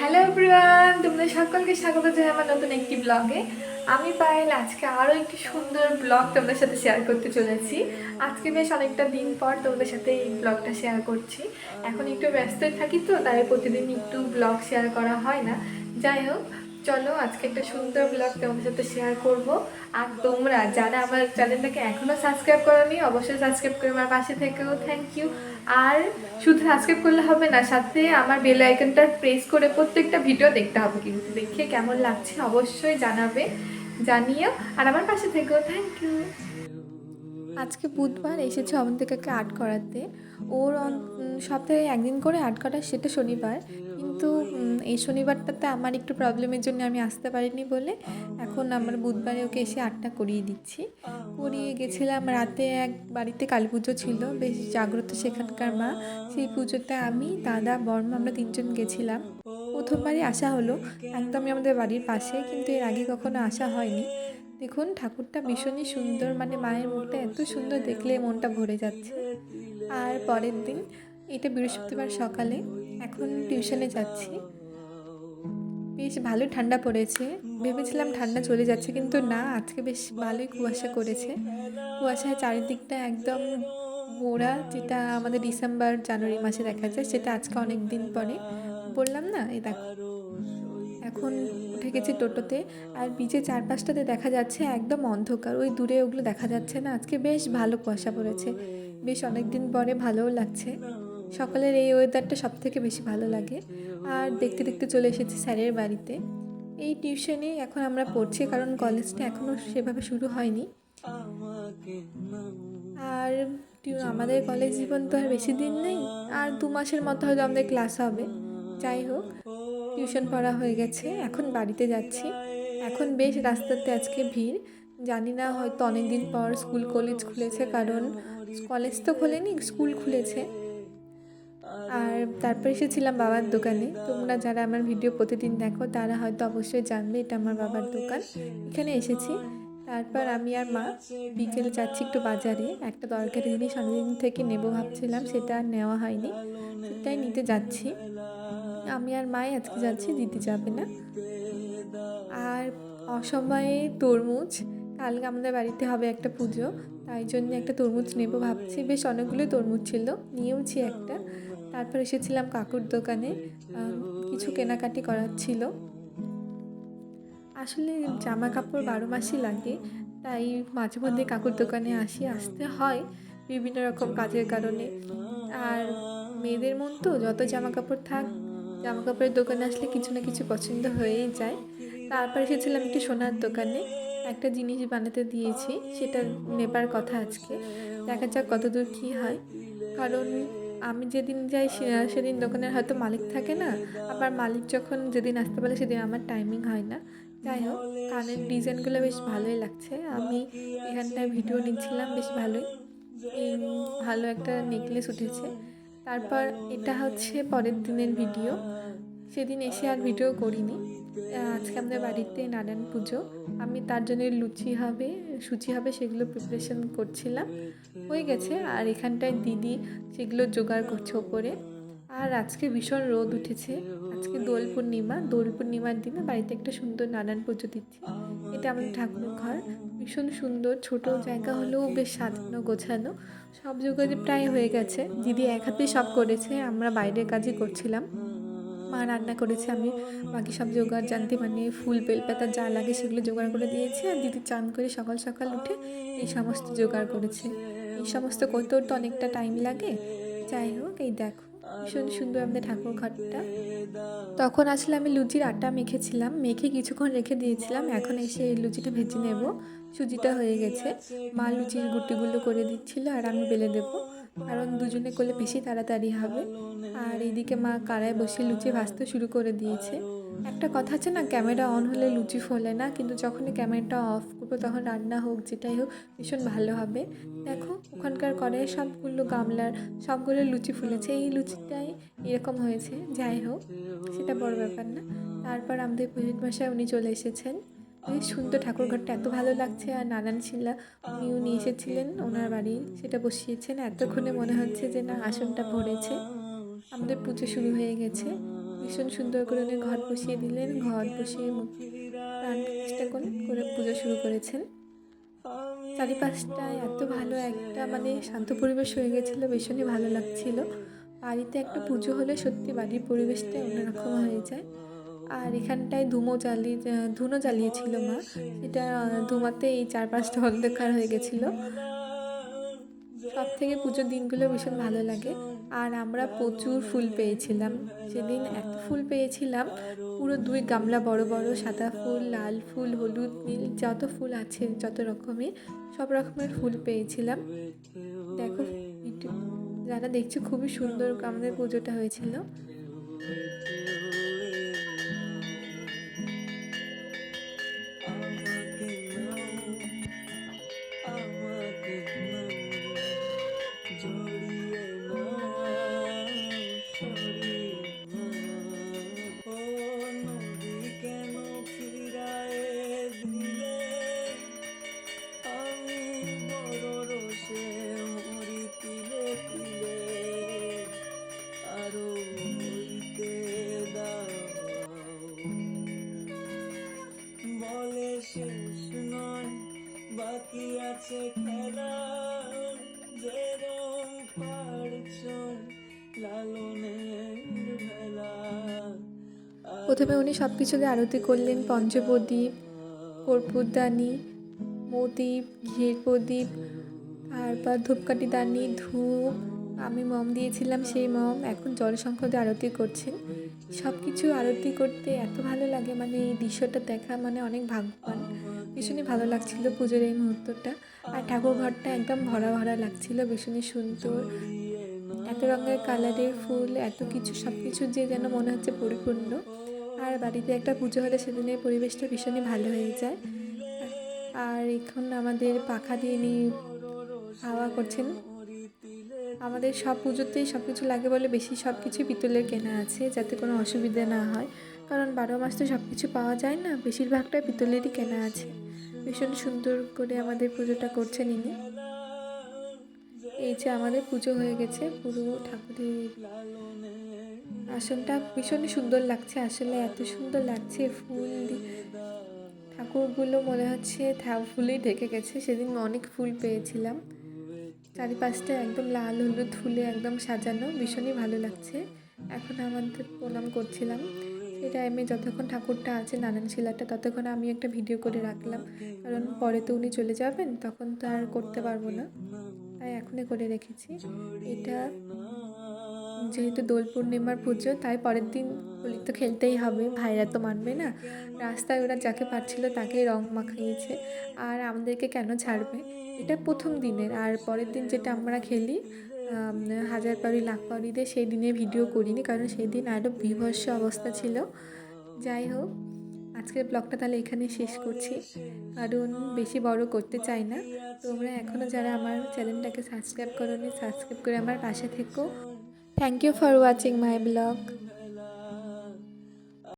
Hello everyone তোমরা সকলকে স্বাগত জানাই আমার নতুন একটি ব্লগে আমি পায়েল, আজকে আরও একটি সুন্দর ব্লগ তোমাদের সাথে শেয়ার করতে চলেছি। আজকে বেশ অনেকটা দিন পর তোমাদের সাথে এই ব্লগটা শেয়ার করছি। এখন একটু ব্যস্ত থাকি তো, তাই প্রতিদিন একটু ব্লগ শেয়ার করা হয় না। যাই হোক, চলো আজকে একটা সুন্দর ব্লগ তোমাদের সাথে শেয়ার করব। আর তোমরা যারা আমার চ্যানেলটাকে এখনও সাবস্ক্রাইব করোনি, অবশ্যই সাবস্ক্রাইব করে আমার পাশে থেকেও। থ্যাংক ইউ আর শুধু সাবস্ক্রাইব করলে হবে না, সাথে আমার বেল আইকনটা প্রেস করে প্রত্যেকটা ভিডিও দেখতে হবে কিন্তু। দেখে কেমন লাগছে অবশ্যই জানাবে, জানিও। আর আমার পাশে থেকেও থ্যাংক ইউ আজকে বুধবার এসেছে অবন্তিকাকে আর্ট করাতে। ওর সপ্তাহে একদিন করে আর্ট করা, সেটা শনিবার। কিন্তু এই শনিবারটাতে আমার একটু প্রবলেমের জন্য আমি আসতে পারিনি বলে এখন আমার বুধবারে ওকে এসে আটটা করিয়ে দিচ্ছি। করিয়ে গেছিলাম রাতে এক বাড়িতে কালী পুজো ছিল, বেশ জাগ্রত সেখানকার মা। সেই পুজোতে আমি, দাদা, বর্মা আমরা তিনজন গেছিলাম। প্রথমবারই আসা হলো, একদমই আমাদের বাড়ির পাশে, কিন্তু এর আগে কখনো আসা হয়নি। দেখুন, ঠাকুরটা ভীষণই সুন্দর মানে মায়ের মুখটা এত সুন্দর দেখলে মনটা ভরে যাচ্ছে। আর পরের দিন, এটা বৃহস্পতিবার সকালে এখন টিউশনে যাচ্ছি। বেশ ভালো ঠান্ডা পড়েছে। ভেবেছিলাম ঠান্ডা চলে যাচ্ছে, কিন্তু না, আজকে বেশ ভালোই কুয়াশা করেছে। কুয়াশায় চারিদিকটা একদম মোড়া, যেটা আমাদের ডিসেম্বর, জানুয়ারি মাসে দেখা যায়, সেটা আজকে অনেক দিন পরে। বললাম না, এই দেখো। এখন উঠে গেছি টোটোতে, আর বিচে চারপাশটাতে দেখা যাচ্ছে একদম অন্ধকার। ওই দূরে ওগুলো দেখা যাচ্ছে না। আজকে বেশ ভালো কুয়াশা পড়েছে। বেশ অনেক দিন পরে ভালোও লাগছে। সকালের এই ওয়েদারটা সব থেকে বেশি ভালো লাগে। আর দেখতে দেখতে চলে এসেছি স্যারের বাড়িতে। এই টিউশনে এখন আমরা পড়ছি কারণ কলেজটা এখনও সেভাবে শুরু হয়নি। আর আমাদের কলেজ জীবন তো আর বেশি দিন নেই। আর দু মাসের মতো হয়তো আমাদের ক্লাস হবে। যাই হোক টিউশন পড়া হয়ে গেছে। এখন বাড়িতে যাচ্ছি। এখন বেশ রাস্তাতে আজকে ভিড়। জানি না, হয়তো অনেক দিন পর স্কুল কলেজ খুলেছে কারণ কলেজ তো খোলেনি স্কুল খুলেছে। আর তারপর এসেছিলাম বাবার দোকানে। তোমরা যারা আমার ভিডিও প্রতিদিন দেখো, তারা হয়তো অবশ্যই জানবে, এটা আমার বাবার দোকান। এখানে এসেছি। তারপর আমি আর মা বিকেলে যাচ্ছি একটু বাজারে। একটা দরকারি জিনিস অনেকদিন থেকে নেব ভাবছিলাম, সেটা আর নেওয়া হয়নি। সেটাই নিতে যাচ্ছি। আমি আর মাই আজকে যাচ্ছি দিদি যাবে না। আর অসময়ে তরমুজ কালকে আমাদের বাড়িতে হবে একটা পুজো, তাই জন্য একটা তরমুজ নেব ভাবছি। বেশ অনেকগুলো তরমুজ ছিল, নিয়েওছি একটা। তারপর এসেছিলাম কাকুর দোকানে কিছু কেনাকাটি করার ছিল। আসলে জামা কাপড় বারো মাসই লাগে, তাই মাঝে মধ্যে কাকুর দোকানে আসি, আসতে হয় বিভিন্ন রকম কাজের কারণে। আর মেয়েদের মন তো, যত জামা কাপড় থাক জামা কাপড়ের দোকানে আসলে কিছু না কিছু পছন্দ হয়েই যায়। তারপর এসেছিলাম একটি সোনার দোকানে একটা জিনিস বানাতে দিয়েছি সেটা নেবার কথা আজকে। দেখা যাক কতদূর কী হয়। কারণ আমি যেদিন যাই সেদিন দোকানের হয়তো মালিক থাকে না। আবার মালিক যখন যেদিন আসতে পারে সেদিন আমার টাইমিং হয় না। যাই হোক, কানের ডিজাইনগুলো বেশ ভালোই লাগছে। আমি এখানটায় ভিডিও নিচ্ছিলাম, বেশ ভালোই। এই ভালো একটা নেকলেস উঠেছে। তারপর এটা হচ্ছে পরের দিনের ভিডিও। সেদিন এসে আর ভিডিও করিনি। আজকে আমাদের বাড়িতে নারায়ণ পুজো। আমি তার জন্য লুচি হবে সুচি হবে, সেগুলো প্রিপারেশন করছিলাম। হয়ে গেছে। আর এখানটায় দিদি সেগুলো জোগাড় করছে ওপরে। আর আজকে ভীষণ রোদ উঠেছে। আজকে দোল পূর্ণিমা। দোল পূর্ণিমার দিনে বাড়িতে একটা সুন্দর নারায়ণ পুজো দিচ্ছি। এটা আমাদের ঠাকুর ঘর। ভীষণ সুন্দর। ছোট জায়গা হলেও বেশ সাজানো, গোছানো। সব জোগাড় প্রায় হয়ে গেছে। দিদি এক হাতেই সব করেছে। আমরা বাইরের কাজই করছিলাম। মা রান্না করেছে, আমি বাকি সব জোগাড় জানতে মানে ফুল, বেলপাতা যা লাগে সেগুলো জোগাড় করে দিয়েছি আর দিদি চান করে সকাল সকাল উঠে এই সমস্ত জোগাড় করেছে। এই সমস্ত করতেও তো অনেকটা টাইম লাগে। যাই হোক, এই দেখো, ভীষণ সুন্দর আমাদের ঠাকুর ঘরটা। তখন আসলে আমি লুচির আটা মেখেছিলাম, মেখে কিছুক্ষণ রেখে দিয়েছিলাম, এখন এসে এই লুচিটা ভেজে নেব। সুজিটা হয়ে গেছে। মা লুচির গুটিগুলো করে দিচ্ছিল আর আমি বেলে দেবো। কারণ দুজনে করলে বেশি তাড়াতাড়ি হবে। আর এইদিকে মা কারায় বসে লুচি ভাজতে শুরু করে দিয়েছে। একটা কথা আছে না, ক্যামেরা অন হলে লুচি ফোলে না, কিন্তু যখনই ক্যামেরাটা অফ করব তখন রান্না হোক, যেটাই হোক, ভীষণ ভালো হবে। দেখো, ওখানকার কড়াই সবগুলো গামলার সবগুলো লুচি ফুলেছে। এই লুচিটাই এরকম হয়েছে, যাই হোক, সেটা বড় ব্যাপার না। তারপর আমাদের পুরোহিত মশাই উনি চলে এসেছেন। বেশ সুন্দর ঠাকুর ঘরটা এত ভালো লাগছে, আর নানান শিলা উনিও নিয়ে এসেছিলেন ওনার বাড়ি। সেটা বসিয়েছেন। এতক্ষণে মনে হচ্ছে যে না, আসনটা ভরেছে আমাদের পুজো শুরু হয়ে গেছে। ভীষণ সুন্দর করে উনি ঘর বসিয়ে দিলেন। ঘর বসিয়ে প্রাণ প্রতিষ্ঠা করে পুজো শুরু করেছেন। চারিপাশটায় এত ভালো একটা মানে শান্ত পরিবেশ হয়ে গেছিল, ভীষণই ভালো লাগছিল। বাড়িতে একটা পুজো হলে সত্যি বাড়ির পরিবেশটা অন্যরকম হয়ে যায়। আর এখানটায় ধুমো জ্বালিয়ে ধুনো জ্বালিয়েছিল মা। আহ, ধুমাতে এই চারপাশটা অন্ধকার হয়ে গেছিল। সব থেকে পুজোর দিনগুলো ভীষণ ভালো লাগে। আর আমরা প্রচুর ফুল পেয়েছিলাম। সেদিন এত ফুল পেয়েছিলাম পুরো দুই গামলা বড় বড় সাদা ফুল লাল ফুল হলুদ নীল যত ফুল আছে যত রকমের সব রকমের ফুল পেয়েছিলাম। দেখো যারা দেখছ খুবই সুন্দর আমাদের পুজোটা হয়েছিল। প্রথমে উনি সব কিছুতে আরতি করলেন, পঞ্চপ্রদীপ, কর্পূরদানি প্রদীপ ঘিয়ের প্রদীপ তারপর ধূপকাঠি দানি, ধূপ, আমি মম দিয়েছিলাম সেই মম, এখন দিয়ে আরতি করছেন। সব কিছু আরতি করতে এত ভালো লাগে মানে এই দৃশ্যটা দেখা মানে অনেক ভাগ্যবান। ভীষণই ভালো লাগছিল পুজোর এই মুহূর্তটা। আর ঠাকুর ঘরটা একদম ভরা ভরা লাগছিল, ভীষণই সুন্দর। এত রঙের কালারের ফুল, এত কিছু সব কিছু যে যেন মনে হচ্ছে পরিপূর্ণ। আর বাড়িতে একটা পুজো হলে সেদিনের পরিবেশটা ভীষণই ভালো হয়ে যায়। আর এখন আমাদের পাখা দিয়ে নিয়ে হাওয়া করছেন। আমাদের সব পুজোতেই সব কিছু লাগে বলে বেশি সব কিছুই পিতলের কেনা আছে, যাতে কোনো অসুবিধা না হয়। কারণ বারো মাস তো সব কিছু পাওয়া যায় না বেশিরভাগটাই পিতলেরই কেনা আছে। ভীষণ সুন্দর করে আমাদের পুজোটা করছেন ইনি। এই যে আমাদের পুজো হয়ে গেছে, পুরো ঠাকুরের আসনটা ভীষণই সুন্দর লাগছে, আসলে এত সুন্দর লাগছে ফুল ঠাকুরগুলো মনে হচ্ছে ফুলেই ঢেকে গেছে, সেদিন অনেক ফুল পেয়েছিলাম। চারিপাশটা একদম লাল হলুদ ফুলে একদম সাজানো, ভীষণই ভালো লাগছে। এখন আমাদের প্রণাম করছিলাম। সেই টাইমে যতক্ষণ ঠাকুরটা আছে নারায়ণ শিলাটা ততক্ষণ আমি একটা ভিডিও করে রাখলাম। কারণ পরে তো উনি চলে যাবেন, তখন তো আর করতে পারব না। তাই এখনই করে রেখেছি। এটা যেহেতু দোল পূর্ণিমার পুজো, তাই পরের দিন হোলি তো খেলতেই হবে। ভাইরা তো মানবে না। রাস্তায় ওরা যাকে পাচ্ছিল তাকেই রং মাখিয়েছে। আর আমাদেরকে কেন ছাড়বে? এটা প্রথম দিনের। আর পরের দিন যেটা আমরা খেলি হাজার পাউরি লাখ দিয়ে সেই দিনে ভিডিও করিনি, কারণ সেই দিন আরও বিভৎস অবস্থা ছিল। যাই হোক, আজকের ব্লগটা তাহলে এখানে শেষ করছি। কারণ বেশি বড় করতে চাই না। তোমরা এখনও যারা আমার চ্যানেলটাকে সাবস্ক্রাইব করোনি, সাবস্ক্রাইব করে আমার পাশে থেকো। Thank you for watching my blog